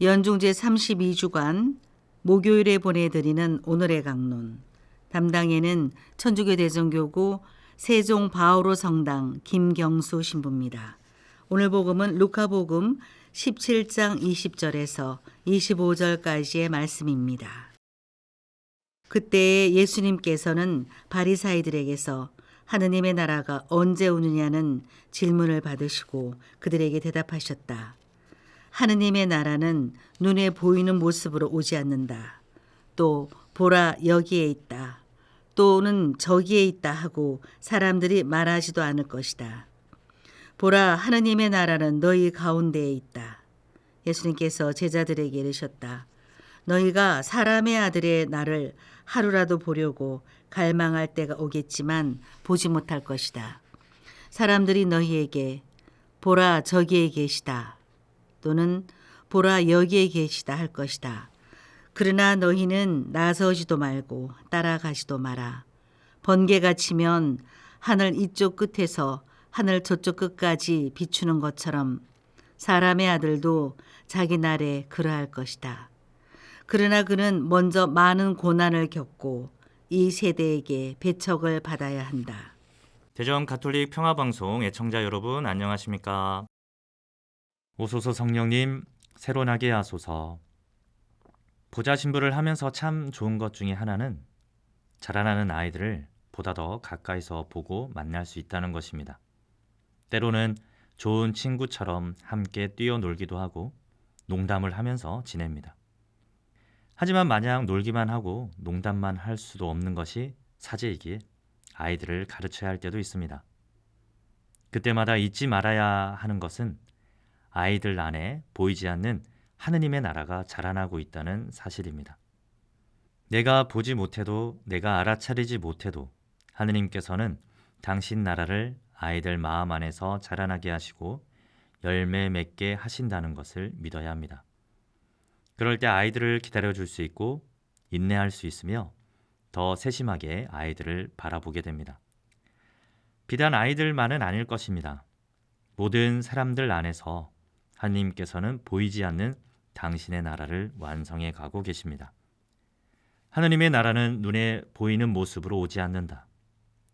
연중 제 32주간 목요일에 보내드리는 오늘의 강론. 담당에는 천주교 대전교구 세종 바오로 성당 김경수 신부입니다. 오늘 복음은 루카복음 17장 20절에서 25절까지의 말씀입니다. 그때 예수님께서는 바리사이들에게서 하느님의 나라가 언제 오느냐는 질문을 받으시고 그들에게 대답하셨다. 하느님의 나라는 눈에 보이는 모습으로 오지 않는다. 또 보라 여기에 있다. 또는 저기에 있다 하고 사람들이 말하지도 않을 것이다. 보라 하느님의 나라는 너희 가운데에 있다. 예수님께서 제자들에게 이르셨다. 너희가 사람의 아들의 나를 하루라도 보려고 갈망할 때가 오겠지만 보지 못할 것이다. 사람들이 너희에게 보라 저기에 계시다. 또는 보라 여기에 계시다 할 것이다. 그러나 너희는 나서지도 말고 따라가지도 마라. 번개가 치면 하늘 이쪽 끝에서 하늘 저쪽 끝까지 비추는 것처럼 사람의 아들도 자기 날에 그러할 것이다. 그러나 그는 먼저 많은 고난을 겪고 이 세대에게 배척을 받아야 한다. 대전 가톨릭 평화방송 애청자 여러분 안녕하십니까? 오소서 성령님 새로나게 하소서. 보좌 신부를 하면서 참 좋은 것 중에 하나는 자라나는 아이들을 보다 더 가까이서 보고 만날 수 있다는 것입니다. 때로는 좋은 친구처럼 함께 뛰어놀기도 하고 농담을 하면서 지냅니다. 하지만 마냥 놀기만 하고 농담만 할 수도 없는 것이 사제이기에 아이들을 가르쳐야 할 때도 있습니다. 그때마다 잊지 말아야 하는 것은 아이들 안에 보이지 않는 하느님의 나라가 자라나고 있다는 사실입니다. 내가 보지 못해도 내가 알아차리지 못해도 하느님께서는 당신 나라를 아이들 마음 안에서 자라나게 하시고 열매 맺게 하신다는 것을 믿어야 합니다. 그럴 때 아이들을 기다려 줄 수 있고 인내할 수 있으며 더 세심하게 아이들을 바라보게 됩니다. 비단 아이들만은 아닐 것입니다. 모든 사람들 안에서 하나님께서는 보이지 않는 당신의 나라를 완성해 가고 계십니다. 하느님의 나라는 눈에 보이는 모습으로 오지 않는다.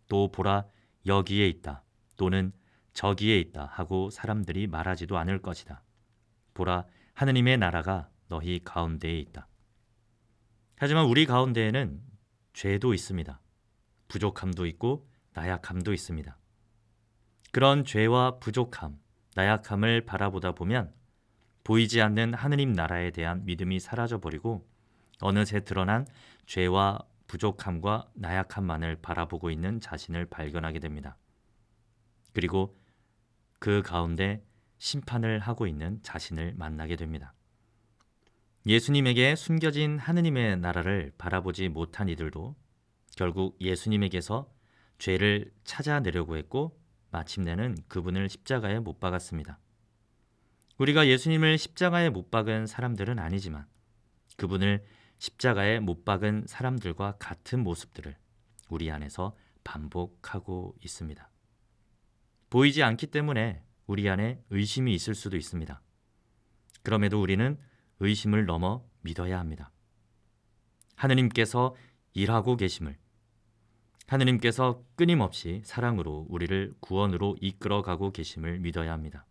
또 보라 여기에 있다. 또는 저기에 있다 하고 사람들이 말하지도 않을 것이다. 보라 하느님의 나라가 너희 가운데에 있다. 하지만 우리 가운데에는 죄도 있습니다. 부족함도 있고 나약함도 있습니다. 그런 죄와 부족함, 나약함을 바라보다 보면 보이지 않는 하느님 나라에 대한 믿음이 사라져 버리고 어느새 드러난 죄와 부족함과 나약함만을 바라보고 있는 자신을 발견하게 됩니다. 그리고 그 가운데 심판을 하고 있는 자신을 만나게 됩니다. 예수님에게 숨겨진 하느님의 나라를 바라보지 못한 이들도 결국 예수님에게서 죄를 찾아내려고 했고 마침내는 그분을 십자가에 못 박았습니다. 우리가 예수님을 십자가에 못 박은 사람들은 아니지만 그분을 십자가에 못 박은 사람들과 같은 모습들을 우리 안에서 반복하고 있습니다. 보이지 않기 때문에 우리 안에 의심이 있을 수도 있습니다. 그럼에도 우리는 의심을 넘어 믿어야 합니다. 하느님께서 일하고 계심을, 하느님께서 끊임없이 사랑으로 우리를 구원으로 이끌어 가고 계심을 믿어야 합니다.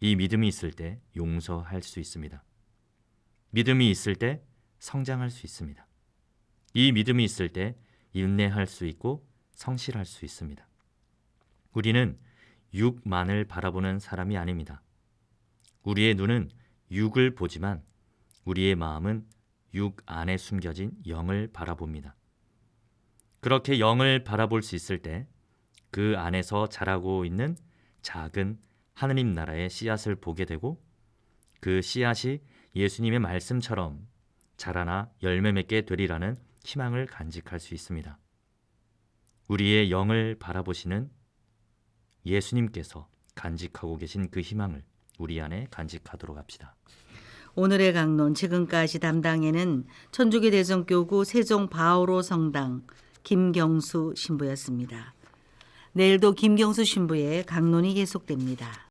이 믿음이 있을 때 용서할 수 있습니다. 믿음이 있을 때 성장할 수 있습니다. 이 믿음이 있을 때 인내할 수 있고 성실할 수 있습니다. 우리는 육만을 바라보는 사람이 아닙니다. 우리의 눈은 육을 보지만 우리의 마음은 육 안에 숨겨진 영을 바라봅니다. 그렇게 영을 바라볼 수 있을 때 그 안에서 자라고 있는 작은 하느님 나라의 씨앗을 보게 되고 그 씨앗이 예수님의 말씀처럼 자라나 열매 맺게 되리라는 희망을 간직할 수 있습니다. 우리의 영을 바라보시는 예수님께서 간직하고 계신 그 희망을 우리 안에 간직하도록 합시다. 오늘의 강론 지금까지 담당에는 천주교 대전교구 세종 바오로 성당 김경수 신부였습니다. 내일도 김경수 신부의 강론이 계속됩니다.